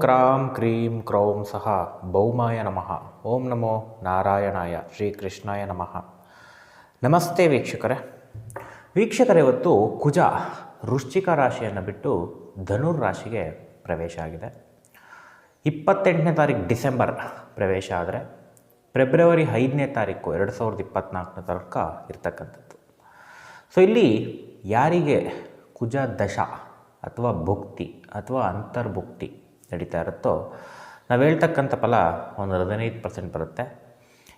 ಕ್ರಾಂ cream ಕ್ರೌಂ ಸಹ ಭೌಮಾಯ ನಮಃ. ಓಂ ನಮೋ ನಾರಾಯಣಾಯ ಶ್ರೀಕೃಷ್ಣಾಯ ನಮಃ. ನಮಸ್ತೆ ವೀಕ್ಷಕರೇ. ವೀಕ್ಷಕರೇ, ಇವತ್ತು ಕುಜ ವೃಶ್ಚಿಕ ರಾಶಿಯನ್ನು ಬಿಟ್ಟು ಧನುರ್ ರಾಶಿಗೆ ಪ್ರವೇಶ ಆಗಿದೆ. ಇಪ್ಪತ್ತೆಂಟನೇ ತಾರೀಕು ಡಿಸೆಂಬರ್ ಪ್ರವೇಶ ಆದರೆ ಫೆಬ್ರವರಿ ಐದನೇ ತಾರೀಕು ಎರಡು ಸಾವಿರದ ಇಪ್ಪತ್ತ್ನಾಲ್ಕನೇ ತನಕ ಇರ್ತಕ್ಕಂಥದ್ದು. ಸೊ, ಇಲ್ಲಿ ಯಾರಿಗೆ ಕುಜ ದಶ ಅಥವಾ ಭುಕ್ತಿ ಅಥವಾ ಅಂತರ್ಭುಕ್ತಿ ನಡೀತಾ ಇರುತ್ತೋ, ನಾವು ಹೇಳ್ತಕ್ಕಂಥ ಫಲ ಒಂದು ಹದಿನೈದು ಪರ್ಸೆಂಟ್ ಬರುತ್ತೆ.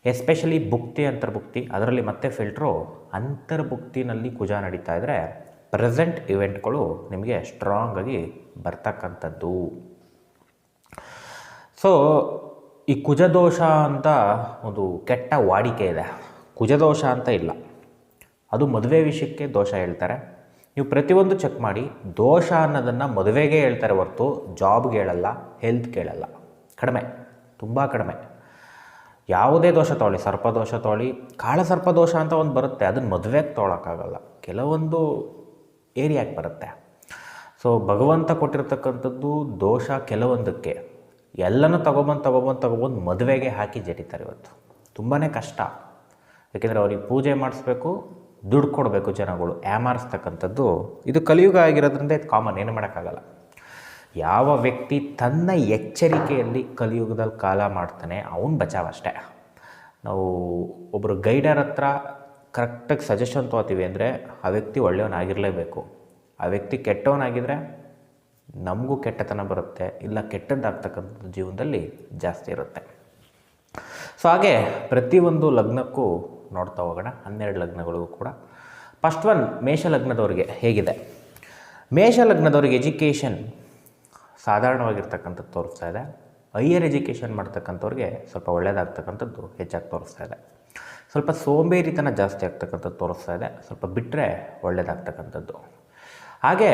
ಎಸ್ಪೆಷಲಿ ಭುಕ್ತಿ, ಅಂತರ್ಭುಕ್ತಿ, ಅದರಲ್ಲಿ ಮತ್ತೆ ಫಿಲ್ಟ್ರು ಅಂತರ್ಭುಕ್ತಿನಲ್ಲಿ ಕುಜ ನಡೀತಾ ಇದ್ದರೆ ಪ್ರೆಸೆಂಟ್ ಇವೆಂಟ್ಗಳು ನಿಮಗೆ ಸ್ಟ್ರಾಂಗಾಗಿ ಬರ್ತಕ್ಕಂಥದ್ದು. ಸೊ ಈ ಕುಜದೋಷ ಅಂತ ಒಂದು ಕೆಟ್ಟ ವಾಡಿಕೆ ಇದೆ. ಕುಜದೋಷ ಅಂತ ಇಲ್ಲ. ಅದು ಮದುವೆ ವಿಷಯಕ್ಕೆ ದೋಷ ಹೇಳ್ತಾರೆ. ನೀವು ಪ್ರತಿಯೊಂದು ಚೆಕ್ ಮಾಡಿ, ದೋಷ ಅನ್ನೋದನ್ನು ಮದುವೆಗೆ ಹೇಳ್ತಾರೆ ಹೊರತು ಜಾಬ್ಗೆ ಹೇಳಲ್ಲ ಹೆಲ್ತ್ ಕೇಳಲ್ಲ ಕಡಿಮೆ, ತುಂಬ ಕಡಿಮೆ. ಯಾವುದೇ ದೋಷ ತೊಗೊಳ್ಳಿ ಸರ್ಪದೋಷ ತೊಗೊಳ್ಳಿ ಕಾಳಸರ್ಪದೋಷ ಅಂತ ಒಂದು ಬರುತ್ತೆ, ಅದನ್ನು ಮದುವೆಗೆ ತೊಗೊಳಕ್ಕಾಗಲ್ಲ. ಕೆಲವೊಂದು ಏರಿಯಾಗೆ ಬರುತ್ತೆ. ಸೊ ಭಗವಂತ ಕೊಟ್ಟಿರ್ತಕ್ಕಂಥದ್ದು ದೋಷ ಕೆಲವೊಂದಕ್ಕೆ. ಎಲ್ಲನೂ ತಗೊಬಂದು ತಗೊಬಂದು, ತೊಗೊಬಂದು ಮದುವೆಗೆ ಹಾಕಿ ಜರಿತಾರೆ ಇವತ್ತು. ತುಂಬಾ ಕಷ್ಟ. ಯಾಕೆಂದರೆ ಅವ್ರಿಗೆ ಪೂಜೆ ಮಾಡಿಸ್ಬೇಕು ದುಡ್ಡು ಕೊಡಬೇಕು ಜನಗಳು ಯಾಮಾರಿಸ್ತಕ್ಕಂಥದ್ದು ಇದು ಕಲಿಯುಗ ಆಗಿರೋದ್ರಿಂದ ಇದು ಕಾಮನ್ ಏನು ಮಾಡೋಕ್ಕಾಗಲ್ಲ. ಯಾವ ವ್ಯಕ್ತಿ ತನ್ನ ಎಚ್ಚರಿಕೆಯಲ್ಲಿ ಕಲಿಯುಗದಲ್ಲಿ ಕಾಲ ಮಾಡ್ತಾನೆ, ಅವನು ಬಚಾವ್ ಅಷ್ಟೇ. ನಾವು ಒಬ್ಬರು ಗೈಡರ್ ಹತ್ರ ಕರೆಕ್ಟಾಗಿ ಸಜೆಷನ್ ತೊಗೋತೀವಿ ಅಂದರೆ, ಆ ವ್ಯಕ್ತಿ ಒಳ್ಳೆಯವನಾಗಿರಲೇಬೇಕು. ಆ ವ್ಯಕ್ತಿ ಕೆಟ್ಟವನಾಗಿದ್ದರೆ ನಮಗೂ ಕೆಟ್ಟತನ ಬರುತ್ತೆ, ಇಲ್ಲ ಕೆಟ್ಟದ್ದಾಗ್ತಕ್ಕಂಥದ್ದು ಜೀವನದಲ್ಲಿ ಜಾಸ್ತಿ ಇರುತ್ತೆ. ಸೊ ಹಾಗೆ ಪ್ರತಿಯೊಂದು ಲಗ್ನಕ್ಕೂ ನೋಡ್ತಾ ಹೋಗೋಣ. ಹನ್ನೆರಡು ಲಗ್ನಗಳಿಗೂ ಕೂಡ. ಫಸ್ಟ್ ಒನ್ ಮೇಷ ಲಗ್ನದವ್ರಿಗೆ ಹೇಗಿದೆ? ಮೇಷ ಲಗ್ನದವ್ರಿಗೆ ಎಜುಕೇಷನ್ ಸಾಧಾರಣವಾಗಿರ್ತಕ್ಕಂಥದ್ದು ತೋರಿಸ್ತಾ ಇದೆ. ಹೈಯರ್ ಎಜುಕೇಷನ್ ಮಾಡ್ತಕ್ಕಂಥವ್ರಿಗೆ ಸ್ವಲ್ಪ ಒಳ್ಳೆಯದಾಗ್ತಕ್ಕಂಥದ್ದು ಹೆಚ್ಚಾಗಿ ತೋರಿಸ್ತಾ ಇದೆ. ಸ್ವಲ್ಪ ಸೋಂಬೇರಿತನ ಜಾಸ್ತಿ ಆಗ್ತಕ್ಕಂಥದ್ದು ತೋರಿಸ್ತಾ ಇದೆ. ಸ್ವಲ್ಪ ಬಿಟ್ಟರೆ ಒಳ್ಳೆಯದಾಗ್ತಕ್ಕಂಥದ್ದು ಹಾಗೆ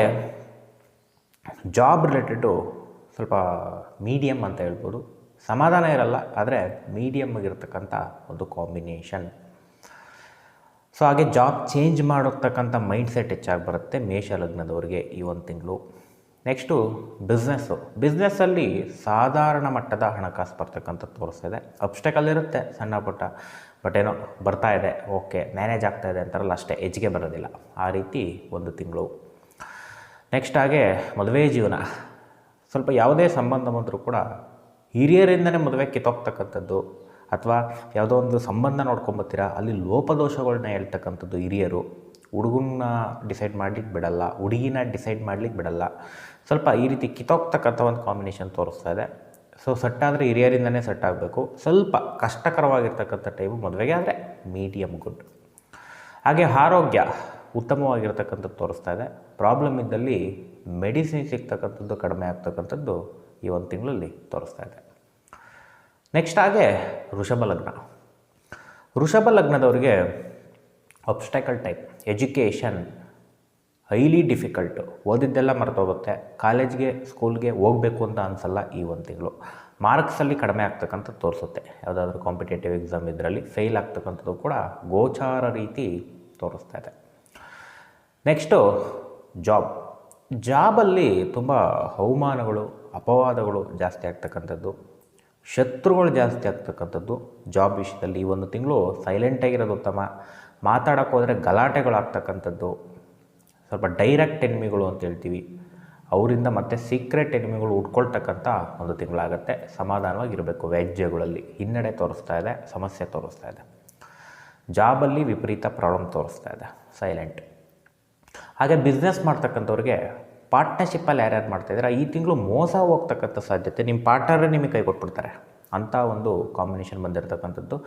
ಜಾಬ್ ರಿಲೇಟೆಡು ಸ್ವಲ್ಪ ಮೀಡಿಯಮ್ ಅಂತ ಹೇಳ್ಬೋದು. ಸಮಾಧಾನ ಇರಲ್ಲ, ಆದರೆ ಮೀಡಿಯಮ್ ಆಗಿರ್ತಕ್ಕಂಥ ಒಂದು ಕಾಂಬಿನೇಷನ್ ಸೊ ಹಾಗೆ ಜಾಬ್ ಚೇಂಜ್ ಮಾಡಿರ್ತಕ್ಕಂಥ ಮೈಂಡ್ ಸೆಟ್ ಹೆಚ್ಚಾಗಿ ಬರುತ್ತೆ ಮೇಷ ಲಗ್ನದವರಿಗೆ ಈ ಒಂದು ತಿಂಗಳು. ನೆಕ್ಸ್ಟು ಬಿಸ್ನೆಸ್ಸು ಬಿಸ್ನೆಸ್ಸಲ್ಲಿ ಸಾಧಾರಣ ಮಟ್ಟದ ಹಣಕಾಸು ಬರ್ತಕ್ಕಂಥದ್ದು ತೋರಿಸ್ತಿದೆ. ಅಬ್ಸ್ಟೆಕಲ್ ಇರುತ್ತೆ, ಸಣ್ಣ ಪುಟ್ಟ ಬಟ್ ಏನೋ ಬರ್ತಾ ಇದೆ ಓಕೆ ಮ್ಯಾನೇಜ್ ಆಗ್ತಾ ಇದೆ ಅಂತಾರಲ್ಲ, ಅಷ್ಟೇ, ಹೆಜ್ಜೆಗೆ ಬರೋದಿಲ್ಲ. ಆ ರೀತಿ ಒಂದು ತಿಂಗಳು. ನೆಕ್ಸ್ಟ್ ಹಾಗೆ ಮದುವೆ ಜೀವನ. ಸ್ವಲ್ಪ ಯಾವುದೇ ಸಂಬಂಧ ಬಂದರೂ ಕೂಡ ಹಿರಿಯರಿಂದನೇ ಮದುವೆ ಕಿತ್ತೋಗ್ತಕ್ಕಂಥದ್ದು. ಅಥವಾ ಯಾವುದೋ ಒಂದು ಸಂಬಂಧ ನೋಡ್ಕೊಂಬತ್ತೀರಾ, ಅಲ್ಲಿ ಲೋಪದೋಷಗಳನ್ನ ಹೇಳ್ತಕ್ಕಂಥದ್ದು ಹಿರಿಯರು. ಹುಡುಗನ್ನ ಡಿಸೈಡ್ ಮಾಡ್ಲಿಕ್ಕೆ ಬಿಡಲ್ಲ, ಹುಡುಗಿನ ಡಿಸೈಡ್ ಮಾಡ್ಲಿಕ್ಕೆ ಬಿಡಲ್ಲ. ಸ್ವಲ್ಪ ಈ ರೀತಿ ಕಿತ್ತೋಗ್ತಕ್ಕಂಥ ಒಂದು ಕಾಂಬಿನೇಷನ್ ತೋರಿಸ್ತಾ ಇದೆ. ಸೊ ಸೆಟ್ ಆದರೆ ಹಿರಿಯರಿಂದನೇ ಸೆಟ್ ಆಗಬೇಕು. ಸ್ವಲ್ಪ ಕಷ್ಟಕರವಾಗಿರ್ತಕ್ಕಂಥ ಟೈಮು ಮದುವೆಗೆ ಆದರೆ ಮೀಡಿಯಮ್ ಗುಡ್ ಹಾಗೆ ಆರೋಗ್ಯ ಉತ್ತಮವಾಗಿರ್ತಕ್ಕಂಥದ್ದು ತೋರಿಸ್ತಾ ಇದೆ. ಪ್ರಾಬ್ಲಮ್ ಇದ್ದಲ್ಲಿ ಮೆಡಿಸಿನ್ ಸಿಗ್ತಕ್ಕಂಥದ್ದು ಕಡಿಮೆ ಆಗ್ತಕ್ಕಂಥದ್ದು ಈ ಒಂದು ತಿಂಗಳಲ್ಲಿ ತೋರಿಸ್ತಾ ಇದೆ. ನೆಕ್ಸ್ಟ್ ಹಾಗೆ ವೃಷಭ ಲಗ್ನ. ವೃಷಭ ಲಗ್ನದವ್ರಿಗೆ obstacle type education highly difficult ಓದಿದ್ದೆಲ್ಲ ಮರ್ತೋಗುತ್ತೆ. ಕಾಲೇಜ್ಗೆ ಸ್ಕೂಲ್ಗೆ ಹೋಗಬೇಕು ಅಂತ ಅನಿಸಲ್ಲ ಈ ಒಂದು ತಿಂಗಳು. ಮಾರ್ಕ್ಸಲ್ಲಿ ಕಡಿಮೆ ಆಗ್ತಕ್ಕಂಥ ತೋರಿಸುತ್ತೆ. ಯಾವುದಾದ್ರೂ ಕಾಂಪಿಟೇಟಿವ್ ಎಕ್ಸಾಮ್ ಇದರಲ್ಲಿ ಫೇಲ್ ಆಗ್ತಕ್ಕಂಥದ್ದು ಕೂಡ ಗೋಚಾರ ರೀತಿ ತೋರಿಸ್ತಾ ಇದೆ. ನೆಕ್ಸ್ಟು ಜಾಬ್ ಜಾಬಲ್ಲಿ ತುಂಬ ಅವಮಾನಗಳು, ಅಪವಾದಗಳು ಜಾಸ್ತಿ ಆಗ್ತಕ್ಕಂಥದ್ದು. ಶತ್ರುಗಳು ಜಾಸ್ತಿ ಆಗ್ತಕ್ಕಂಥದ್ದು ಜಾಬ್ ವಿಷಯದಲ್ಲಿ. ಈ ಒಂದು ತಿಂಗಳು ಸೈಲೆಂಟಾಗಿರೋದು ಉತ್ತಮ. ಮಾತಾಡೋಕೆ ಹೋದರೆ ಗಲಾಟೆಗಳಾಗ್ತಕ್ಕಂಥದ್ದು ಸ್ವಲ್ಪ ಡೈರೆಕ್ಟ್ ಎನಿಮಿಗಳು ಅಂತ ಹೇಳ್ತೀವಿ. ಅವರಿಂದ ಮತ್ತೆ ಸೀಕ್ರೆಟ್ ಎನಿಮಿಗಳು ಉಟ್ಕೊಳ್ತಕ್ಕಂಥ ಒಂದು ತಿಂಗಳಾಗುತ್ತೆ. ಸಮಾಧಾನವಾಗಿರಬೇಕು ವ್ಯಾಜ್ಯಗಳಲ್ಲಿ. ಹಿನ್ನಡೆ ತೋರಿಸ್ತಾ ಇದೆ, ಸಮಸ್ಯೆ ತೋರಿಸ್ತಾ ಇದೆ. ಜಾಬಲ್ಲಿ ವಿಪರೀತ ಪ್ರಾಬ್ಲಮ್ ತೋರಿಸ್ತಾ ಇದೆ. ಸೈಲೆಂಟ್ ಹಾಗೆ ಬಿಸ್ನೆಸ್ ಮಾಡ್ತಕ್ಕಂಥವ್ರಿಗೆ ಪಾರ್ಟ್ನರ್ಶಿಪ್ಪಲ್ಲಿ ಯಾರ್ಯಾರು ಮಾಡ್ತಾಯಿದ್ದಾರೆ ಈ ತಿಂಗಳು ಮೋಸ ಹೋಗ್ತಕ್ಕಂಥ ಸಾಧ್ಯತೆ ನಿಮ್ಮ ಪಾರ್ಟ್ನರೇ ನಿಮಗೆ ಕೈ ಕೊಟ್ಬಿಡ್ತಾರೆ. ಅಂಥ ಒಂದು ಕಾಂಬಿನೇಷನ್ ಬಂದಿರತಕ್ಕಂಥದ್ದು.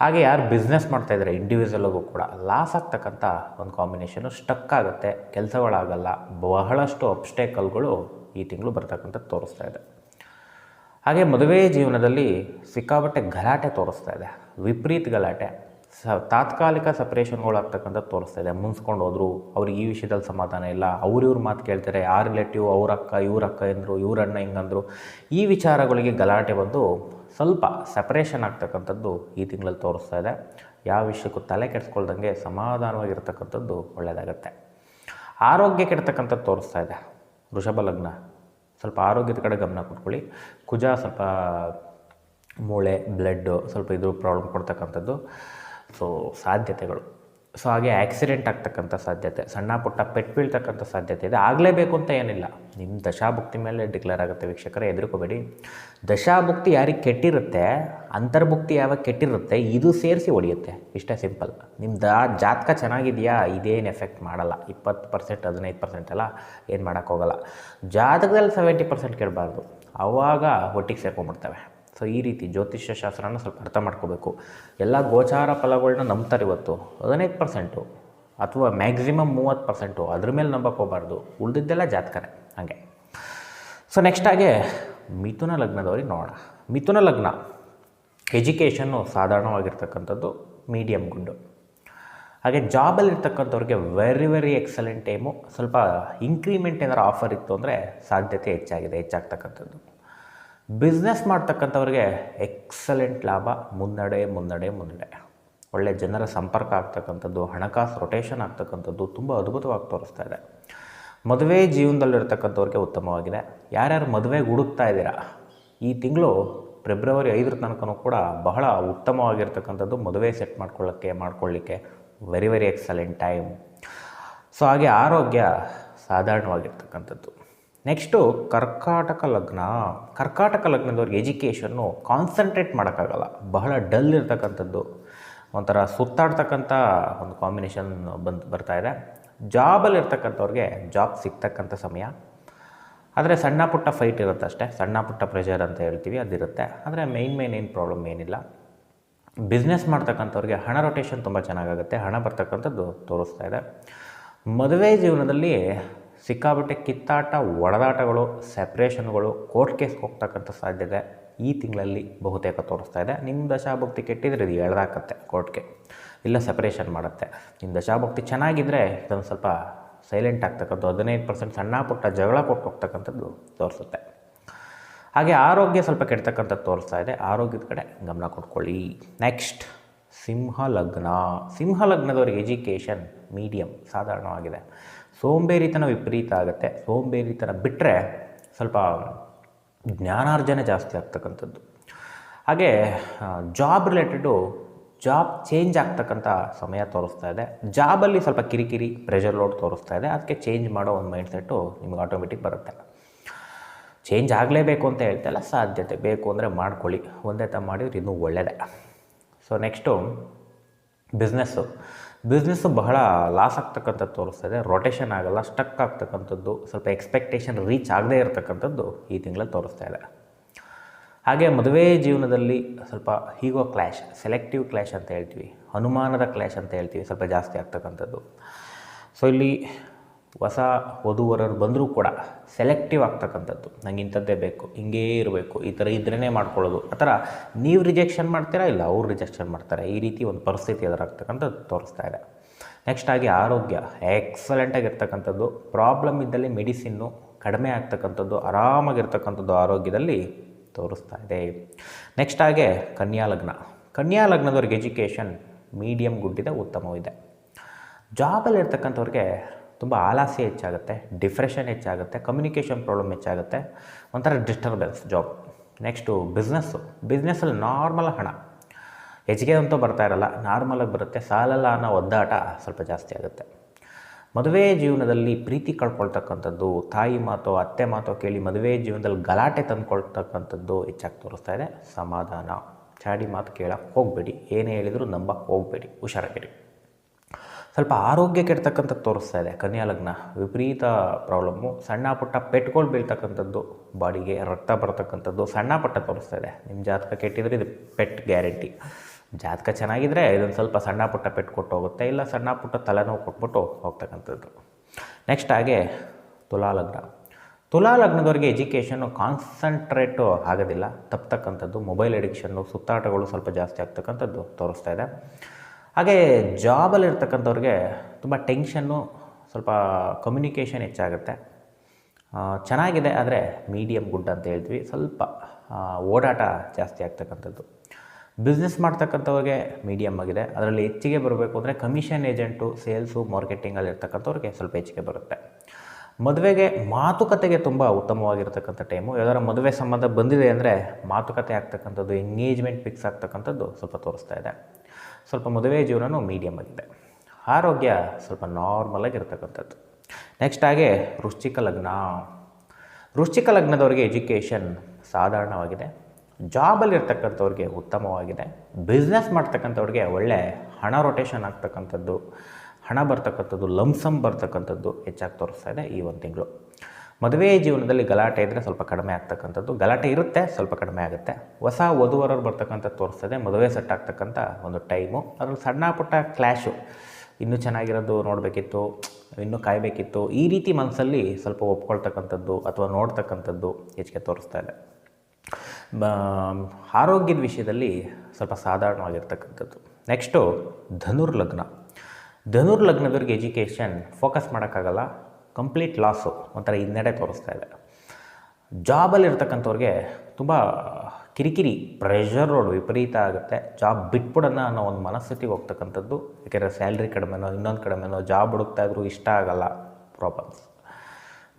ಹಾಗೆ ಯಾರು ಬಿಸ್ನೆಸ್ ಮಾಡ್ತಾಯಿದ್ದಾರೆ ಇಂಡಿವಿಜುವಲ್ಗೂ ಕೂಡ ಲಾಸ್ ಆಗ್ತಕ್ಕಂಥ ಒಂದು ಕಾಂಬಿನೇಷನು ಸ್ಟಕ್ ಆಗುತ್ತೆ, ಕೆಲಸಗಳಾಗಲ್ಲ, ಬಹಳಷ್ಟು ಅಬ್ಸ್ಟೇಕಲ್ಗಳು ಈ ತಿಂಗಳು ಬರ್ತಕ್ಕಂಥದ್ದು ತೋರಿಸ್ತಾ ಇದೆ. ಹಾಗೆ ಮದುವೆ ಜೀವನದಲ್ಲಿ ಸಿಕ್ಕಾಪಟ್ಟೆ ಗಲಾಟೆ ತೋರಿಸ್ತಾ ಇದೆ, ವಿಪರೀತ ಗಲಾಟೆ. ಸ ತಾತ್ಕಾಲಿಕ ಸಪ್ರೇಷನ್ಗಳಾಗ್ತಕ್ಕಂಥ ತೋರಿಸ್ತಾ ಇದೆ. ಮುನ್ಸ್ಕೊಂಡು ಹೋದ್ರು, ಅವ್ರಿಗೆ ಈ ವಿಷಯದಲ್ಲಿ ಸಮಾಧಾನ ಇಲ್ಲ, ಅವ್ರ ಇವ್ರ ಮಾತು ಕೇಳ್ತಾರೆ, ಆ ರಿಲೇಟಿವ್ ಅವ್ರ ಅಕ್ಕ, ಇವ್ರ ಅಕ್ಕ ಎಂದರು, ಇವ್ರ ಅಣ್ಣ ಹಿಂಗಂದ್ರು. ಈ ವಿಚಾರಗಳಿಗೆ ಗಲಾಟೆ ಬಂದು ಸ್ವಲ್ಪ ಸಪ್ರೇಷನ್ ಆಗ್ತಕ್ಕಂಥದ್ದು ಈ ತಿಂಗಳಲ್ಲಿ ತೋರಿಸ್ತಾ ಇದೆ. ಯಾವ ವಿಷಯಕ್ಕೂ ತಲೆ ಕೆಡಿಸ್ಕೊಳ್ದಂಗೆ ಸಮಾಧಾನವಾಗಿರ್ತಕ್ಕಂಥದ್ದು ಒಳ್ಳೆಯದಾಗತ್ತೆ ಆರೋಗ್ಯ ಕೆಡ್ತಕ್ಕಂಥದ್ದು ತೋರಿಸ್ತಾ ಇದೆ. ವೃಷಭ ಲಗ್ನ. ಸ್ವಲ್ಪ ಆರೋಗ್ಯದ ಕಡೆ ಗಮನ ಕೊಟ್ಕೊಳ್ಳಿ. ಕುಜ ಸ್ವಲ್ಪ ಮೂಳೆ, ಬ್ಲಡ್ಡು, ಸ್ವಲ್ಪ ಇದು ಪ್ರಾಬ್ಲಮ್ ಕೊಡ್ತಕ್ಕಂಥದ್ದು. ಸೊ ಸಾಧ್ಯತೆಗಳು. ಸೊ ಹಾಗೆ ಆಕ್ಸಿಡೆಂಟ್ ಆಗ್ತಕ್ಕಂಥ ಸಾಧ್ಯತೆ, ಸಣ್ಣ ಪುಟ್ಟ ಪೆಟ್ಟು ಬೀಳ್ತಕ್ಕಂಥ ಸಾಧ್ಯತೆ ಇದೆ. ಆಗಲೇಬೇಕು ಅಂತ ಏನಿಲ್ಲ. ನಿಮ್ಮ ದಶಾಭುಕ್ತಿ ಮೇಲೆ ಡಿಕ್ಲೇರ್ ಆಗುತ್ತೆ ವೀಕ್ಷಕರೇ, ಹೆದರ್ಕೋಬೇಡಿ. ದಶಾಭುಕ್ತಿ ಯಾರಿಗೆ ಕೆಟ್ಟಿರುತ್ತೆ, ಅಂತರ್ಭುಕ್ತಿ ಯಾವಾಗ ಕೆಟ್ಟಿರುತ್ತೆ, ಇದು ಸೇರಿಸಿ ಹೊಡೆಯುತ್ತೆ ಇಷ್ಟೇ ಸಿಂಪಲ್ ನಿಮ್ಮ ಆ ಜಾತಕ ಚೆನ್ನಾಗಿದೆಯಾ, ಇದೇನು ಎಫೆಕ್ಟ್ ಮಾಡಲ್ಲ. ಇಪ್ಪತ್ತು ಪರ್ಸೆಂಟ್ ಹದಿನೈದು ಪರ್ಸೆಂಟ್ ಎಲ್ಲ ಏನು ಮಾಡೋಕ್ಕೋಗಲ್ಲ ಜಾತಕದಲ್ಲಿ ಸೆವೆಂಟಿ ಪರ್ಸೆಂಟ್ ಕೇಳಬಾರ್ದು ಆವಾಗ ಒಟ್ಟಿಗೆ ಸೇರ್ಕೊಂಡ್ಬಿಡ್ತವೆ. ಸೊ ಈ ರೀತಿ ಜ್ಯೋತಿಷ್ಯ ಶಾಸ್ತ್ರನ ಸ್ವಲ್ಪ ಅರ್ಥ ಮಾಡ್ಕೋಬೇಕು. ಎಲ್ಲ ಗೋಚಾರ ಫಲಗಳನ್ನ ನಂಬ್ತಾರೆ ಇವತ್ತು. ಹದಿನೈದು ಪರ್ಸೆಂಟು ಅಥವಾ ಮ್ಯಾಕ್ಸಿಮಮ್ ಮೂವತ್ತು ಪರ್ಸೆಂಟು ಅದ್ರ ಮೇಲೆ ನಂಬಕ್ಕೆ ಹೋಗಬಾರ್ದು. ಉಳಿದಿದ್ದೆಲ್ಲ ಜಾತಕನೇ ಹಾಗೆ. ಸೊ ನೆಕ್ಸ್ಟ್ ಹಾಗೆ ಮಿಥುನ ಲಗ್ನದವ್ರಿಗೆ ನೋಡೋಣ. ಮಿಥುನ ಲಗ್ನ ಎಜುಕೇಷನ್ನು ಸಾಧಾರಣವಾಗಿರ್ತಕ್ಕಂಥದ್ದು ಮೀಡಿಯಮ್ ಗುಂಡು. ಹಾಗೆ ಜಾಬಲ್ಲಿರ್ತಕ್ಕಂಥವ್ರಿಗೆ ವೆರಿ ವೆರಿ ಎಕ್ಸಲೆಂಟ್ ಟೈಮು ಸ್ವಲ್ಪ ಇನ್ಕ್ರಿಮೆಂಟ್ ಏನಾರು ಆಫರ್ ಇತ್ತು ಅಂದರೆ ಸಾಧ್ಯತೆ ಹೆಚ್ಚಾಗಿದೆ, ಹೆಚ್ಚಾಗ್ತಕ್ಕಂಥದ್ದು. ಬಿಸ್ನೆಸ್ ಮಾಡ್ತಕ್ಕಂಥವ್ರಿಗೆ ಎಕ್ಸಲೆಂಟ್ ಲಾಭ, ಮುನ್ನಡೆ ಮುನ್ನಡೆ ಮುನ್ನಡೆ. ಒಳ್ಳೆ ಜನರ ಸಂಪರ್ಕ ಆಗ್ತಕ್ಕಂಥದ್ದು, ಹಣಕಾಸು ರೊಟೇಷನ್ ಆಗ್ತಕ್ಕಂಥದ್ದು ತುಂಬ ಅದ್ಭುತವಾಗಿ ತೋರಿಸ್ತಾ ಇದೆ. ಮದುವೆ ಜೀವನದಲ್ಲಿರ್ತಕ್ಕಂಥವ್ರಿಗೆ ಉತ್ತಮವಾಗಿದೆ. ಯಾರ್ಯಾರು ಮದುವೆಗೆ ಹುಡುಕ್ತಾ ಇದ್ದೀರಾ? ಈ ತಿಂಗಳು ಫೆಬ್ರವರಿ ಐದರ ತನಕನೂ ಕೂಡ ಬಹಳ ಉತ್ತಮವಾಗಿರ್ತಕ್ಕಂಥದ್ದು ಮದುವೆ ಸೆಟ್ ಮಾಡ್ಕೊಳ್ಳೋಕ್ಕೆ, ಮಾಡ್ಕೊಳ್ಳಿಕ್ಕೆ very very excellent time so ಹಾಗೆ ಆರೋಗ್ಯ ಸಾಧಾರಣವಾಗಿರ್ತಕ್ಕಂಥದ್ದು. ನೆಕ್ಸ್ಟು ಕರ್ಕಾಟಕ ಲಗ್ನ. ಕರ್ಕಾಟಕ ಲಗ್ನದವ್ರಿಗೆ ಎಜುಕೇಷನ್ನು ಕಾನ್ಸಂಟ್ರೇಟ್ ಮಾಡೋಕ್ಕಾಗಲ್ಲ. ಬಹಳ ಡಲ್ ಇರ್ತಕ್ಕಂಥದ್ದು. ಒಂಥರ ಸುತ್ತಾಡ್ತಕ್ಕಂಥ ಒಂದು ಕಾಂಬಿನೇಷನ್ ಬಂದು ಬರ್ತಾ ಇದೆ. ಜಾಬಲ್ಲಿ ಇರ್ತಕ್ಕಂಥವ್ರಿಗೆ ಜಾಬ್ ಸಿಗ್ತಕ್ಕಂಥ ಸಮಯ. ಆದರೆ ಸಣ್ಣ ಪುಟ್ಟ ಫೈಟ್ ಇರುತ್ತೆ ಅಷ್ಟೇ. ಸಣ್ಣ ಪುಟ್ಟ ಪ್ರೆಷರ್ ಅಂತ ಹೇಳ್ತೀವಿ, ಅದಿರುತ್ತೆ. ಆದರೆ ಮೇಯ್ನ್ ಮೇಯ್ನ್ ಏನು ಪ್ರಾಬ್ಲಮ್ ಏನಿಲ್ಲ. ಬಿಸ್ನೆಸ್ ಮಾಡ್ತಕ್ಕಂಥವ್ರಿಗೆ ಹಣ ರೊಟೇಷನ್ ತುಂಬ ಚೆನ್ನಾಗಾಗುತ್ತೆ. ಹಣ ಬರ್ತಕ್ಕಂಥದ್ದು ತೋರಿಸ್ತಾ ಇದೆ. ಮದುವೆ ಜೀವನದಲ್ಲಿ ಸಿಕ್ಕಾಬಟ್ಟೆ ಕಿತ್ತಾಟ, ಒಡೆದಾಟಗಳು ಸೆಪ್ರೇಷನ್ಗಳು ಕೋರ್ಟ್ ಕೇಸ್ಗೆ ಹೋಗ್ತಕ್ಕಂಥ ಸಾಧ್ಯತೆ ಈ ತಿಂಗಳಲ್ಲಿ ಬಹುತೇಕ ತೋರಿಸ್ತಾ ಇದೆ. ನಿಮ್ಮ ದಶಾಭಕ್ತಿ ಕೆಟ್ಟಿದ್ರೆ ಇದು ಎಳ್ದಾಕತ್ತೆ ಕೋರ್ಟ್ಗೆ ಇಲ್ಲ ಸೆಪ್ರೇಷನ್ ಮಾಡುತ್ತೆ. ನಿಮ್ಮ ದಶಾಭಕ್ತಿ ಚೆನ್ನಾಗಿದ್ದರೆ ಇದೊಂದು ಸ್ವಲ್ಪ ಸೈಲೆಂಟ್ ಆಗ್ತಕ್ಕಂಥ ಹದಿನೈದು ಪರ್ಸೆಂಟ್ ಸಣ್ಣ ಪುಟ್ಟ ಜಗಳ ಕೊಟ್ಟು ಹೋಗ್ತಕ್ಕಂಥದ್ದು ತೋರಿಸುತ್ತೆ. ಹಾಗೆ ಆರೋಗ್ಯ ಸ್ವಲ್ಪ ಕೆಡ್ತಕ್ಕಂಥದ್ದು ತೋರಿಸ್ತಾ ಇದೆ. ಆರೋಗ್ಯದ ಕಡೆ ಗಮನ ಕೊಟ್ಕೊಳ್ಳಿ. ನೆಕ್ಸ್ಟ್ ಸಿಂಹ ಲಗ್ನ ಸಿಂಹ ಲಗ್ನದವ್ರಿಗೆ ಎಜುಕೇಷನ್ ಮೀಡಿಯಮ್ ಸಾಧಾರಣವಾಗಿದೆ. ಸೋಂಬೇರಿತನ ವಿಪರೀತ ಆಗುತ್ತೆ. ಸೋಂಬೇರಿತನ ಬಿಟ್ಟರೆ ಸ್ವಲ್ಪ ಜ್ಞಾನಾರ್ಜನೆ ಜಾಸ್ತಿ ಆಗ್ತಕ್ಕಂಥದ್ದು. ಹಾಗೆ ಜಾಬ್ ರಿಲೇಟೆಡು ಜಾಬ್ ಚೇಂಜ್ ಆಗ್ತಕ್ಕಂಥ ಸಮಯ ತೋರಿಸ್ತಾ ಇದೆ. ಜಾಬಲ್ಲಿ ಸ್ವಲ್ಪ ಕಿರಿಕಿರಿ ಪ್ರೆಷರ್ ಲೋಡ್ ತೋರಿಸ್ತಾ ಇದೆ. ಅದಕ್ಕೆ ಚೇಂಜ್ ಮಾಡೋ ಒಂದು ಮೈಂಡ್ಸೆಟ್ಟು ನಿಮ್ಗೆ ಆಟೋಮೆಟಿಕ್ ಬರುತ್ತೆ. ಚೇಂಜ್ ಆಗಲೇಬೇಕು ಅಂತ ಹೇಳ್ತಲ್ಲ, ಸಾಧ್ಯತೆ ಬೇಕು ಅಂದರೆ ಮಾಡ್ಕೊಳ್ಳಿ. ಒಂದೇ ತ ಮಾಡಿದ್ರೆ ಇನ್ನೂ ಒಳ್ಳೆಯದೇ ಸೊ ನೆಕ್ಸ್ಟು ಬಿಸ್ನೆಸ್ಸು ಬಿಸ್ನೆಸ್ಸು ಬಹಳ ಲಾಸ್ ಆಗ್ತಕ್ಕಂಥದ್ದು ತೋರಿಸ್ತದೆ ರೊಟೇಷನ್ ಆಗಲ್ಲ ಸ್ಟಕ್ ಆಗ್ತಕ್ಕಂಥದ್ದು, ಸ್ವಲ್ಪ ಎಕ್ಸ್ಪೆಕ್ಟೇಷನ್ ರೀಚ್ ಆಗದೇ ಇರತಕ್ಕಂಥದ್ದು ಈ ತಿಂಗಳ ತೋರಿಸ್ತಾ ಇದೆ. ಹಾಗೆ ಮದುವೆ ಜೀವನದಲ್ಲಿ ಸ್ವಲ್ಪ ಹೀಗೋ ಕ್ಲ್ಯಾಶ್ ಸೆಲೆಕ್ಟಿವ್ ಕ್ಲ್ಯಾಶ್ ಅಂತ ಹೇಳ್ತೀವಿ ಅನುಮಾನದ ಕ್ಲ್ಯಾಶ್ ಅಂತ ಹೇಳ್ತೀವಿ, ಸ್ವಲ್ಪ ಜಾಸ್ತಿ ಆಗ್ತಕ್ಕಂಥದ್ದು. ಸೊ ಇಲ್ಲಿ ಹೊಸ ವಧುವರರು ಬಂದರೂ ಕೂಡ ಸೆಲೆಕ್ಟಿವ್ ಆಗ್ತಕ್ಕಂಥದ್ದು. ನಂಗೆ ಇಂಥದ್ದೇ ಬೇಕು, ಹಿಂಗೇ ಇರಬೇಕು, ಈ ಥರ ಇದ್ರೇ ಮಾಡ್ಕೊಳ್ಳೋದು. ಆ ಥರ ನೀವು ರಿಜೆಕ್ಷನ್ ಮಾಡ್ತೀರಾ ಇಲ್ಲ ಅವ್ರು ರಿಜೆಕ್ಷನ್ ಮಾಡ್ತಾರೆ? ಈ ರೀತಿ ಒಂದು ಪರಿಸ್ಥಿತಿ ಎದುರಾಗ್ತಕ್ಕಂಥದ್ದು ತೋರಿಸ್ತಾ ಇದೆ. ನೆಕ್ಸ್ಟ್ ಆಗಿ ಆರೋಗ್ಯ. ಎಕ್ಸಲೆಂಟಾಗಿರ್ತಕ್ಕಂಥದ್ದು ಪ್ರಾಬ್ಲಮ್ ಇದ್ದಲ್ಲಿ ಮೆಡಿಸಿನ್ನು ಕಡಿಮೆ ಆಗ್ತಕ್ಕಂಥದ್ದು, ಆರಾಮಾಗಿರ್ತಕ್ಕಂಥದ್ದು ಆರೋಗ್ಯದಲ್ಲಿ ತೋರಿಸ್ತಾ ಇದೆ. ನೆಕ್ಸ್ಟ್ ಹಾಗೆ ಕನ್ಯಾ ಲಗ್ನ. ಕನ್ಯಾ ಲಗ್ನದವ್ರಿಗೆ ಎಜುಕೇಷನ್ ಮೀಡಿಯಮ್ ಗುಡ್ಡಿದೆ, ಉತ್ತಮವಿದೆ. ಜಾಬಲ್ಲಿ ಇರ್ತಕ್ಕಂಥವ್ರಿಗೆ ತುಂಬ ಆಲಾಸೆ ಹೆಚ್ಚಾಗುತ್ತೆ, ಡಿಪ್ರೆಷನ್ ಹೆಚ್ಚಾಗುತ್ತೆ ಕಮ್ಯುನಿಕೇಷನ್ ಪ್ರಾಬ್ಲಮ್ ಹೆಚ್ಚಾಗುತ್ತೆ, ಒಂಥರ ಡಿಸ್ಟರ್ಬೆನ್ಸ್ ಜಾಬ್ ನೆಕ್ಸ್ಟು ಬಿಸ್ನೆಸ್ಸು ಬಿಸ್ನೆಸ್ಸಲ್ಲಿ ನಾರ್ಮಲ್ ಹಣ. ಹೆಚ್ಚಿಗೆ ಅಂತೂ ಬರ್ತಾ ಇರಲ್ಲ ನಾರ್ಮಲಾಗಿ ಬರುತ್ತೆ, ಸಾಲಲ್ಲ ಅನ್ನೋ ಒದ್ದಾಟ ಸ್ವಲ್ಪ ಜಾಸ್ತಿ ಆಗುತ್ತೆ. ಮದುವೆ ಜೀವನದಲ್ಲಿ ಪ್ರೀತಿ ಕಳ್ಕೊಳ್ತಕ್ಕಂಥದ್ದು, ತಾಯಿ ಮಾತೋ, ಅತ್ತೆ ಮಾತೋ ಕೇಳಿ ಮದುವೆ ಜೀವನದಲ್ಲಿ ಗಲಾಟೆ ತಂದುಕೊಳ್ತಕ್ಕಂಥದ್ದು ಹೆಚ್ಚಾಗಿ ತೋರಿಸ್ತಾ ಇದೆ. ಸಮಾಧಾನ. ಚಾಡಿ ಮಾತು ಕೇಳೋಕ್ಕೆ ಹೋಗಬೇಡಿ, ಏನೇ ಹೇಳಿದರೂ ನಂಬಕ್ಕೆ ಹೋಗಬೇಡಿ, ಹುಷಾರಾಗಿರಿ. ಸ್ವಲ್ಪ ಆರೋಗ್ಯ ಕೆಡ್ತಕ್ಕಂಥದ್ದು ತೋರಿಸ್ತಾ ಇದೆ. ಕನ್ಯಾ ಲಗ್ನ, ವಿಪರೀತ ಪ್ರಾಬ್ಲಮ್ಮು ಸಣ್ಣ ಪುಟ್ಟ ಪೆಟ್ಗಳು ಬೀಳ್ತಕ್ಕಂಥದ್ದು, ಬಾಡಿಗೆ, ರಕ್ತ ಬರ್ತಕ್ಕಂಥದ್ದು ಸಣ್ಣ ಪುಟ್ಟ ತೋರಿಸ್ತಾ ಇದೆ. ನಿಮ್ಮ ಜಾತಕ ಕೆಟ್ಟಿದ್ರೆ ಇದು ಪೆಟ್ ಗ್ಯಾರಂಟಿ. ಜಾತಕ ಚೆನ್ನಾಗಿದ್ದರೆ ಇದೊಂದು ಸ್ವಲ್ಪ ಸಣ್ಣ ಪುಟ್ಟ ಪೆಟ್ಟು ಕೊಟ್ಟು ಹೋಗುತ್ತೆ ಇಲ್ಲ ಸಣ್ಣ ಪುಟ್ಟ ತಲೆನೋವು ಕೊಟ್ಬಿಟ್ಟು ಹೋಗ್ತಕ್ಕಂಥದ್ದು. ನೆಕ್ಸ್ಟ್ ಹಾಗೆ ತುಲಾ ಲಗ್ನ. ತುಲಾ ಲಗ್ನದವರಿಗೆ ಎಜುಕೇಷನ್ನು ಕಾನ್ಸಂಟ್ರೇಟು ಆಗೋದಿಲ್ಲ. ತಪ್ಪತಕ್ಕಂಥದ್ದು ಮೊಬೈಲ್ ಅಡಿಕ್ಷನ್ನು ಸುತ್ತಾಟಗಳು ಸ್ವಲ್ಪ ಜಾಸ್ತಿ ಆಗ್ತಕ್ಕಂಥದ್ದು ತೋರಿಸ್ತಾ ಇದೆ. ಹಾಗೆ ಜಾಬಲ್ಲಿ ಇರ್ತಕ್ಕಂಥವ್ರಿಗೆ ತುಂಬ ಟೆನ್ಷನ್ನು ಸ್ವಲ್ಪ ಕಮ್ಯುನಿಕೇಷನ್ ಹೆಚ್ಚಾಗುತ್ತೆ. ಚೆನ್ನಾಗಿದೆ ಆದರೆ ಮೀಡಿಯಮ್ ಗುಡ್ ಅಂತ ಹೇಳ್ತೀವಿ. ಸ್ವಲ್ಪ ಓಡಾಟ ಜಾಸ್ತಿ ಆಗ್ತಕ್ಕಂಥದ್ದು. ಬಿಸ್ನೆಸ್ ಮಾಡ್ತಕ್ಕಂಥವ್ರಿಗೆ ಮೀಡಿಯಮ್ ಆಗಿದೆ. ಅದರಲ್ಲಿ ಹೆಚ್ಚಿಗೆ ಬರಬೇಕು ಅಂದರೆ ಕಮಿಷನ್ ಏಜೆಂಟು ಸೇಲ್ಸು ಮಾರ್ಕೆಟಿಂಗಲ್ಲಿ ಇರ್ತಕ್ಕಂಥವ್ರಿಗೆ ಸ್ವಲ್ಪ ಹೆಚ್ಚಿಗೆ ಬರುತ್ತೆ. ಮದುವೆಗೆ ಮಾತುಕತೆಗೆ ತುಂಬ ಉತ್ತಮವಾಗಿರ್ತಕ್ಕಂಥ ಟೈಮು ಯಾವ್ದಾರ ಮದುವೆ ಸಂಬಂಧ ಬಂದಿದೆ ಅಂದರೆ ಮಾತುಕತೆ ಆಗ್ತಕ್ಕಂಥದ್ದು ಎಂಗೇಜ್ಮೆಂಟ್ ಫಿಕ್ಸ್ ಆಗ್ತಕ್ಕಂಥದ್ದು ಸ್ವಲ್ಪ ತೋರಿಸ್ತಾ ಇದೆ. ಸ್ವಲ್ಪ ಮದುವೆ ಜೀವನನೂ ಮೀಡಿಯಮ್ ಆಗಿದೆ. ಆರೋಗ್ಯ ಸ್ವಲ್ಪ ನಾರ್ಮಲಾಗಿರ್ತಕ್ಕಂಥದ್ದು ನೆಕ್ಸ್ಟ್ ಹಾಗೆ ವೃಶ್ಚಿಕ ಲಗ್ನ. ವೃಶ್ಚಿಕ ಲಗ್ನದವರಿಗೆ ಎಜುಕೇಷನ್ ಸಾಧಾರಣವಾಗಿದೆ. ಜಾಬಲ್ಲಿ ಇರ್ತಕ್ಕಂಥವ್ರಿಗೆ ಉತ್ತಮವಾಗಿದೆ. ಬಿಸ್ನೆಸ್ ಮಾಡ್ತಕ್ಕಂಥವ್ರಿಗೆ ಒಳ್ಳೆ ಹಣ ರೊಟೇಷನ್ ಆಗ್ತಕ್ಕಂಥದ್ದು. ಹಣ ಬರ್ತಕ್ಕಂಥದ್ದು ಲಂಸಮ್ ಬರ್ತಕ್ಕಂಥದ್ದು ಹೆಚ್ಚಾಗಿ ತೋರಿಸ್ತಾ ಇದೆ ಈ ಒಂದು ತಿಂಗಳು. ಮದುವೆ ಜೀವನದಲ್ಲಿ ಗಲಾಟೆ ಇದ್ದರೆ ಸ್ವಲ್ಪ ಕಡಿಮೆ ಆಗ್ತಕ್ಕಂಥದ್ದು. ಗಲಾಟೆ ಇರುತ್ತೆ, ಸ್ವಲ್ಪ ಕಡಿಮೆ ಆಗುತ್ತೆ. ಹೊಸ ವಧುವರರು ಬರ್ತಕ್ಕಂಥ ತೋರಿಸ್ತದೆ ಮದುವೆ ಸೆಟ್ ಆಗ್ತಕ್ಕಂಥ ಒಂದು ಟೈಮು ಅದ್ರಲ್ಲಿ ಸಣ್ಣ ಪುಟ್ಟ ಕ್ಲ್ಯಾಶು ಇನ್ನೂ ಚೆನ್ನಾಗಿರೋದು ನೋಡಬೇಕಿತ್ತು, ಇನ್ನೂ ಕಾಯಬೇಕಿತ್ತು. ಈ ರೀತಿ ಮನಸ್ಸಲ್ಲಿ ಸ್ವಲ್ಪ ಒಪ್ಕೊಳ್ತಕ್ಕಂಥದ್ದು ಅಥವಾ ನೋಡ್ತಕ್ಕಂಥದ್ದು ಹೆಚ್ಚಿಗೆ ತೋರಿಸ್ತಾ ಇದೆ. ಆರೋಗ್ಯದ ವಿಷಯದಲ್ಲಿ ಸ್ವಲ್ಪ ಸಾಧಾರಣವಾಗಿರ್ತಕ್ಕಂಥದ್ದು. ನೆಕ್ಸ್ಟು ಧನುರ್ ಲಗ್ನ ಎಜುಕೇಷನ್ ಫೋಕಸ್ ಮಾಡೋಕ್ಕಾಗಲ್ಲ. ಕಂಪ್ಲೀಟ್ ಲಾಸು ಒಂಥರ ಹಿನ್ನಡೆ ತೋರಿಸ್ತಾ ಇದೆ. ಜಾಬಲ್ಲಿ ಇರ್ತಕ್ಕಂಥವ್ರಿಗೆ ತುಂಬ ಕಿರಿಕಿರಿ ಪ್ರೆಷರ್ ರೋಡ್ ವಿಪರೀತ ಆಗುತ್ತೆ. ಜಾಬ್ ಬಿಟ್ಬಿಡೋಣ ಅನ್ನೋ ಒಂದು ಮನಸ್ಥಿತಿಗೆ ಹೋಗ್ತಕ್ಕಂಥದ್ದು, ಯಾಕೆಂದರೆ ಸ್ಯಾಲ್ರಿ ಕಡಿಮೆನೋ, ಇನ್ನೊಂದು ಕಡಿಮೆನೋ, ಜಾಬ್ ಹುಡುಕ್ತಾ ಇದ್ರು ಇಷ್ಟ ಆಗಲ್ಲ ಪ್ರಾಬ್ಲಮ್ಸ್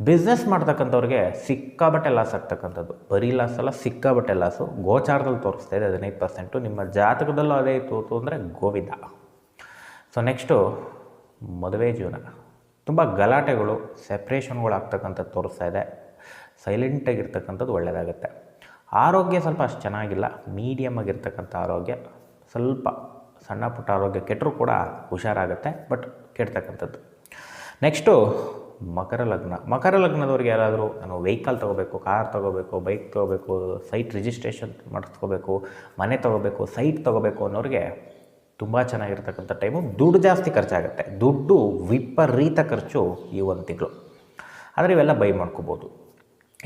ಬಿಸ್ನೆಸ್ ಮಾಡ್ತಕ್ಕಂಥವ್ರಿಗೆ ಸಿಕ್ಕಾಬಟ್ಟೆ ಲಾಸ್ ಆಗ್ತಕ್ಕಂಥದ್ದು. ಬರೀ ಲಾಸ್ ಅಲ್ಲ, ಸಿಕ್ಕಾಬಟ್ಟೆ ಲಾಸು ಗೋಚಾರದಲ್ಲಿ ತೋರಿಸ್ತಾ ಇದೆ ಹದಿನೈದು ಪರ್ಸೆಂಟು ನಿಮ್ಮ ಜಾತಕದಲ್ಲೂ ಅದೇ ಇತ್ತು ಅಂದರೆ ಗೋವಿಂದ. ಸೊ ನೆಕ್ಸ್ಟು ಮದುವೆ ಜೀವನ. ತುಂಬ ಗಲಾಟೆಗಳು ಸೆಪ್ರೇಷನ್ಗಳು ಆಗ್ತಕ್ಕಂಥದ್ದು ತೋರಿಸ್ತಾ ಇದೆ. ಸೈಲೆಂಟಾಗಿರ್ತಕ್ಕಂಥದ್ದು ಒಳ್ಳೆಯದಾಗುತ್ತೆ ಆರೋಗ್ಯ ಸ್ವಲ್ಪ ಅಷ್ಟು ಚೆನ್ನಾಗಿಲ್ಲ. ಮೀಡಿಯಮ್ ಆಗಿರ್ತಕ್ಕಂಥ ಆರೋಗ್ಯ. ಸ್ವಲ್ಪ ಸಣ್ಣ ಪುಟ್ಟ ಆರೋಗ್ಯ ಕೆಟ್ಟರೂ ಕೂಡ ಹುಷಾರಾಗುತ್ತೆ ಬಟ್ ಕೆಡ್ತಕ್ಕಂಥದ್ದು ನೆಕ್ಸ್ಟು ಮಕರ ಲಗ್ನ. ಮಕರ ಲಗ್ನದವ್ರಿಗೆ ಯಾರಾದರೂ ನಾನು ವೆಹಿಕಲ್ ತೊಗೋಬೇಕು ಕಾರ್ ತೊಗೋಬೇಕು ಬೈಕ್ ತೊಗೋಬೇಕು ಸೈಟ್ ರಿಜಿಸ್ಟ್ರೇಷನ್ ಮಾಡಿಸ್ಕೋಬೇಕು, ಮನೆ ತೊಗೋಬೇಕು ಸೈಟ್ ತೊಗೋಬೇಕು ಅನ್ನೋರಿಗೆ ತುಂಬ ಚೆನ್ನಾಗಿರ್ತಕ್ಕಂಥ ಟೈಮು ದುಡ್ಡು ಜಾಸ್ತಿ ಖರ್ಚಾಗುತ್ತೆ. ದುಡ್ಡು ವಿಪರೀತ ಖರ್ಚು ಈ ಒಂದು ತಿಂಗಳು. ಆದರೆ ಇವೆಲ್ಲ ಬೈ ಮಾಡ್ಕೋಬೋದು.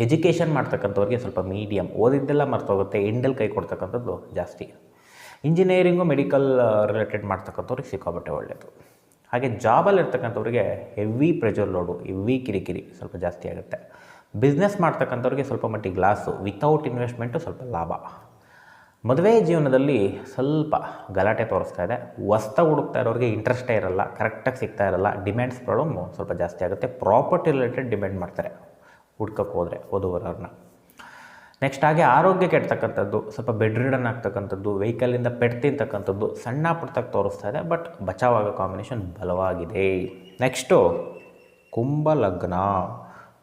ಎಜುಕೇಷನ್ ಮಾಡ್ತಕ್ಕಂಥವ್ರಿಗೆ ಸ್ವಲ್ಪ ಮೀಡಿಯಮ್ ಓದಿದ್ದೆಲ್ಲ ಮರ್ತೋಗುತ್ತೆ. ಎಂಡಲ್ಲಿ ಕೈ ಕೊಡ್ತಕ್ಕಂಥದ್ದು ಜಾಸ್ತಿ. ಇಂಜಿನಿಯರಿಂಗು ಮೆಡಿಕಲ್ ರಿಲೇಟೆಡ್ ಮಾಡ್ತಕ್ಕಂಥವ್ರಿಗೆ ಸಿಕ್ಕಾಬಟ್ಟೆ ಒಳ್ಳೆಯದು ಹಾಗೆ ಜಾಬಲ್ಲಿ ಇರ್ತಕ್ಕಂಥವ್ರಿಗೆ ಹೆವಿ ಪ್ರೆಷರ್ ಲೋಡು ಹೆವಿ ಕಿರಿಕಿರಿ ಸ್ವಲ್ಪ ಜಾಸ್ತಿ ಆಗುತ್ತೆ. ಬಿಸ್ನೆಸ್ ಮಾಡ್ತಕ್ಕಂಥವ್ರಿಗೆ ಸ್ವಲ್ಪ ಮಟ್ಟಿಗೆ ಗ್ಲಾಸು ವಿತೌಟ್ ಇನ್ವೆಸ್ಟ್ಮೆಂಟು ಸ್ವಲ್ಪ ಲಾಭ. ಮದುವೆ ಜೀವನದಲ್ಲಿ ಸ್ವಲ್ಪ ಗಲಾಟೆ ತೋರಿಸ್ತಾ ಇದೆ. ಹೊಸ್ತ ಹುಡುಕ್ತಾ ಇರೋರಿಗೆ ಇಂಟ್ರೆಸ್ಟೇ ಇರಲ್ಲ ಕರೆಕ್ಟಾಗಿ ಸಿಗ್ತಾ ಇರಲ್ಲ ಡಿಮ್ಯಾಂಡ್ಸ್ ಪ್ರಾಬ್ಲಮ್ ಸ್ವಲ್ಪ ಜಾಸ್ತಿ ಆಗುತ್ತೆ. ಪ್ರಾಪರ್ಟಿ ರಿಲೇಟೆಡ್ ಡಿಮ್ಯಾಂಡ್ ಮಾಡ್ತಾರೆ ಹುಡ್ಕಕ್ಕೆ ಹೋದರೆ ಓದುವರವ್ರನ್ನ ನೆಕ್ಸ್ಟ್ ಹಾಗೆ ಆರೋಗ್ಯ ಕೆಡ್ತಕ್ಕಂಥದ್ದು, ಸ್ವಲ್ಪ ಬೆಡ್ ರಿಡನ್ ಆಗ್ತಕ್ಕಂಥದ್ದು ವೆಹಿಕಲಿಂದ ಪೆಟ್ ತಿಂತಕ್ಕಂಥದ್ದು ಸಣ್ಣ ಪುಟ್ಟಕ್ಕೆ ತೋರಿಸ್ತಾ ಇದೆ ಬಟ್ ಬಚಾವಾಗ ಕಾಂಬಿನೇಷನ್ ಬಲವಾಗಿದೆ. ನೆಕ್ಸ್ಟು ಕುಂಭ ಲಗ್ನ.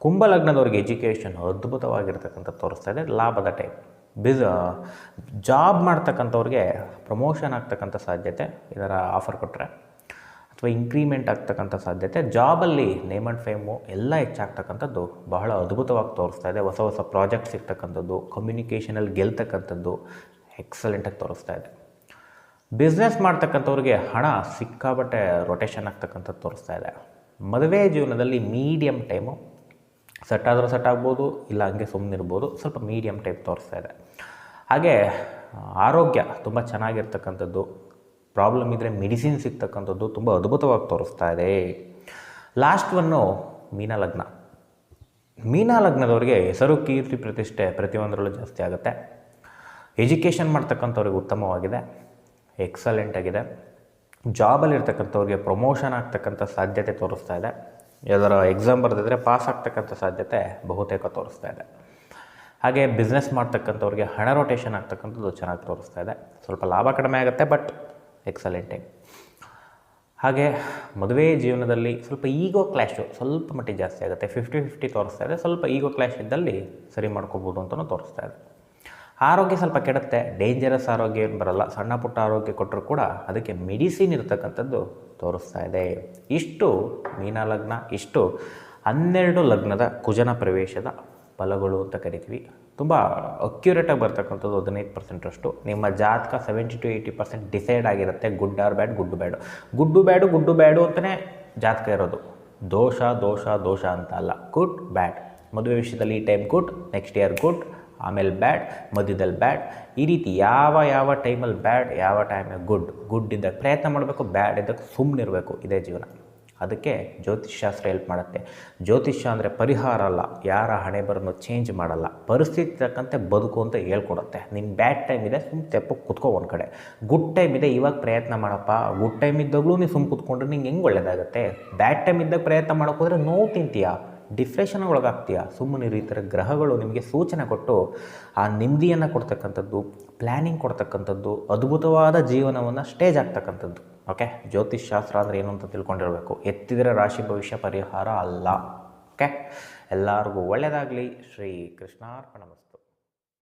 ಕುಂಭ ಲಗ್ನದವ್ರಿಗೆ ಎಜುಕೇಷನ್ ಅದ್ಭುತವಾಗಿರ್ತಕ್ಕಂಥ ತೋರಿಸ್ತಾ ಇದೆ, ಲಾಭದ ಟೈಪ್ ಬಿಸ್ ಜಾಬ್ ಮಾಡ್ತಕ್ಕಂಥವ್ರಿಗೆ ಪ್ರಮೋಷನ್ ಆಗ್ತಕ್ಕಂಥ ಸಾಧ್ಯತೆ ಇದರ ಆಫರ್ ಕೊಟ್ಟರೆ ಅಥವಾ ಇನ್ಕ್ರಿಮೆಂಟ್ ಆಗ್ತಕ್ಕಂಥ ಸಾಧ್ಯತೆ. ಜಾಬಲ್ಲಿ ನೇಮ್ ಆ್ಯಂಡ್ ಫೇಮು ಎಲ್ಲ ಹೆಚ್ಚಾಗ್ತಕ್ಕಂಥದ್ದು ಬಹಳ ಅದ್ಭುತವಾಗಿ ತೋರಿಸ್ತಾ ಇದೆ. ಹೊಸ ಹೊಸ ಪ್ರಾಜೆಕ್ಟ್ ಸಿಗ್ತಕ್ಕಂಥದ್ದು ಕಮ್ಯುನಿಕೇಷನಲ್ಲಿ ಗೆಲ್ತಕ್ಕಂಥದ್ದು ಎಕ್ಸಲೆಂಟಾಗಿ ತೋರಿಸ್ತಾ ಇದೆ. ಬಿಸ್ನೆಸ್ ಮಾಡ್ತಕ್ಕಂಥವ್ರಿಗೆ ಹಣ ಸಿಕ್ಕಾಬಟ್ಟೆ ರೊಟೇಷನ್ ಆಗ್ತಕ್ಕಂಥದ್ದು ತೋರಿಸ್ತಾ ಇದೆ. ಮದುವೆ ಜೀವನದಲ್ಲಿ ಮೀಡಿಯಮ್ ಟೈಮು ಸೆಟ್ ಆದರೂ ಸೆಟ್ ಆಗ್ಬೋದು ಇಲ್ಲ ಹಂಗೆ ಸುಮ್ಮನಿರ್ಬೋದು ಸ್ವಲ್ಪ ಮೀಡಿಯಮ್ ಟೈಪ್ ತೋರಿಸ್ತಾ ಇದೆ. ಹಾಗೆ, ಆರೋಗ್ಯ ತುಂಬ ಚೆನ್ನಾಗಿರ್ತಕ್ಕಂಥದ್ದು ಪ್ರಾಬ್ಲಮ್ ಇದ್ದರೆ ಮೆಡಿಸಿನ್ ಸಿಗ್ತಕ್ಕಂಥದ್ದು ತುಂಬ ಅದ್ಭುತವಾಗಿ ತೋರಿಸ್ತಾ ಇದೆ. ಲಾಸ್ಟ್ ಒನ್ನು ಮೀನ ಲಗ್ನ. ಮೀನ ಲಗ್ನದವ್ರಿಗೆ ಹೆಸರು, ಕೀರ್ತಿ, ಪ್ರತಿಷ್ಠೆ ಪ್ರತಿಯೊಂದರಲ್ಲೂ ಜಾಸ್ತಿ ಆಗುತ್ತೆ. ಎಜುಕೇಷನ್ ಮಾಡ್ತಕ್ಕಂಥವ್ರಿಗೆ ಉತ್ತಮವಾಗಿದೆ. ಎಕ್ಸಲೆಂಟ್ ಆಗಿದೆ. ಜಾಬಲ್ಲಿರ್ತಕ್ಕಂಥವ್ರಿಗೆ ಪ್ರಮೋಷನ್ ಆಗ್ತಕ್ಕಂಥ ಸಾಧ್ಯತೆ ತೋರಿಸ್ತಾ ಇದೆ. ಯಾವ್ದಾರ ಎಕ್ಸಾಮ್ ಬರೆದಿದ್ರೆ ಪಾಸ್ ಆಗ್ತಕ್ಕಂಥ ಸಾಧ್ಯತೆ ಬಹುತೇಕ ತೋರಿಸ್ತಾ ಇದೆ. ಹಾಗೆ ಬಿಸ್ನೆಸ್ ಮಾಡ್ತಕ್ಕಂಥವ್ರಿಗೆ ಹಣ ರೊಟೇಷನ್ ಆಗ್ತಕ್ಕಂಥದ್ದು ಚೆನ್ನಾಗಿ ತೋರಿಸ್ತಾ ಇದೆ. ಸ್ವಲ್ಪ ಲಾಭ ಕಡಿಮೆ ಆಗುತ್ತೆ ಬಟ್ ಎಕ್ಸಲೆಂಟಿಂಗ್ ಹಾಗೆ ಮದುವೆ ಜೀವನದಲ್ಲಿ ಸ್ವಲ್ಪ ಈಗೋ ಕ್ಲ್ಯಾಶು ಸ್ವಲ್ಪ ಮಟ್ಟಿಗೆ ಜಾಸ್ತಿ ಆಗುತ್ತೆ. ಫಿಫ್ಟಿ ಫಿಫ್ಟಿ ತೋರಿಸ್ತಾ ಇದೆ. ಸ್ವಲ್ಪ ಈಗೋ ಕ್ಲ್ಯಾಶ್ ಇದ್ದಲ್ಲಿ ಸರಿ ಮಾಡ್ಕೋಬೋದು ಅಂತಲೂ ತೋರಿಸ್ತಾ ಇದೆ. ಆರೋಗ್ಯ ಸ್ವಲ್ಪ ಕೆಡುತ್ತೆ. ಡೇಂಜರಸ್ ಆರೋಗ್ಯ ಏನು ಬರಲ್ಲ. ಸಣ್ಣ ಪುಟ್ಟ ಆರೋಗ್ಯ ಕೊಟ್ಟರು ಕೂಡ ಅದಕ್ಕೆ ಮೆಡಿಸಿನ್ ಇರತಕ್ಕಂಥದ್ದು ತೋರಿಸ್ತಾ ಇದೆ. ಇಷ್ಟು ಮೀನ ಲಗ್ನ, ಇಷ್ಟು ಹನ್ನೆರಡು ಲಗ್ನದ ಕುಜನ ಪ್ರವೇಶದ ಫಲಗಳು ಅಂತ ಕರಿತೀವಿ. ತುಂಬ ಅಕ್ಯುರೇಟಾಗಿ ಬರ್ತಕ್ಕಂಥದ್ದು ಹದಿನೈದು ಪರ್ಸೆಂಟಷ್ಟು ನಿಮ್ಮ ಜಾತಕ seventy to eighty percent decide ಆಗಿರುತ್ತೆ good or bad, good bad. Good bad good bad ಅಂತಲೇ ಜಾತಕ ಇರೋದು. ದೋಷ ದೋಷ ದೋಷ ಅಂತ ಅಲ್ಲ. Good, bad. ಮದುವೆ ವಿಷಯದಲ್ಲಿ ಈ time good next year good ಆಮೇಲೆ ಬ್ಯಾಡ್, ಮಧ್ಯದಲ್ಲಿ ಬ್ಯಾಡ್. ಈ ರೀತಿ ಯಾವ ಯಾವ ಟೈಮಲ್ಲಿ ಬ್ಯಾಡ್, ಯಾವ ಟೈಮಲ್ಲಿ ಗುಡ್ ಗುಡ್ ಇದ್ದಾಗ ಪ್ರಯತ್ನ ಮಾಡಬೇಕು, ಬ್ಯಾಡ್ ಇದ್ದಾಗ ಸುಮ್ಮನಿರಬೇಕು ಇದೇ ಜೀವನ. ಅದಕ್ಕೆ ಜ್ಯೋತಿಷ್ಶಾಸ್ತ್ರ ಹೆಲ್ಪ್ ಮಾಡುತ್ತೆ. ಜ್ಯೋತಿಷ್ಯ ಅಂದರೆ ಪರಿಹಾರ ಅಲ್ಲ, ಯಾರ ಹಣೆ ಬರನ್ನು ಚೇಂಜ್ ಮಾಡಲ್ಲ. ಪರಿಸ್ಥಿತಿ ತಕ್ಕಂತೆ ಬದುಕು ಅಂತ ಹೇಳ್ಕೊಡುತ್ತೆ. ನಿಮ್ಮ ಬ್ಯಾಡ್ ಟೈಮ್ ಇದೆ ಸುಮ್ಮನೆ ತೆಪ್ಪ ಕುತ್ಕೋ ಒಂದು ಕಡೆ. ಗುಡ್ ಟೈಮ್ ಇದೆ, ಇವಾಗ ಪ್ರಯತ್ನ ಮಾಡಪ್ಪ. ಗುಡ್ ಟೈಮ್ ಇದ್ದಾಗಲೂ ನೀವು ಸುಮ್ಮನೆ ಕುತ್ಕೊಂಡ್ರೆ ನಿಂಗೆ ಹೆಂಗೆ ಒಳ್ಳೆಯದಾಗುತ್ತೆ ಬ್ಯಾಡ್ ಟೈಮ್ ಇದ್ದಾಗ ಪ್ರಯತ್ನ ಮಾಡೋಕ್ಕೋದ್ರೆ ನೋವು ತಿಂತೀಯ? ಡಿಪ್ರೆಷನ್ಗೆ ಒಳಗಾಗ್ತೀಯ ಸುಮ್ಮನೆ ಈ ಥರ ಗ್ರಹಗಳು ನಿಮಗೆ ಸೂಚನೆ ಕೊಟ್ಟು ಆ ನೆಮ್ಮದಿಯನ್ನು ಕೊಡ್ತಕ್ಕಂಥದ್ದು ಪ್ಲ್ಯಾನಿಂಗ್ ಕೊಡ್ತಕ್ಕಂಥದ್ದು, ಅದ್ಭುತವಾದ ಜೀವನವನ್ನು ಸ್ಟೇಜ್ ಆಗ್ತಕ್ಕಂಥದ್ದು. ಓಕೆ? ಜ್ಯೋತಿಷ್ ಶಾಸ್ತ್ರ ಅಂದರೆ ಏನು ಅಂತ ತಿಳ್ಕೊಂಡಿರಬೇಕು. ಎತ್ತಿದರೆ ರಾಶಿ ಭವಿಷ್ಯ ಪರಿಹಾರ ಅಲ್ಲ. ಓಕೆ? ಎಲ್ಲರಿಗೂ ಒಳ್ಳೆಯದಾಗಲಿ ಶ್ರೀ ಕೃಷ್ಣಾರ್ಪಣಮಸ್ತು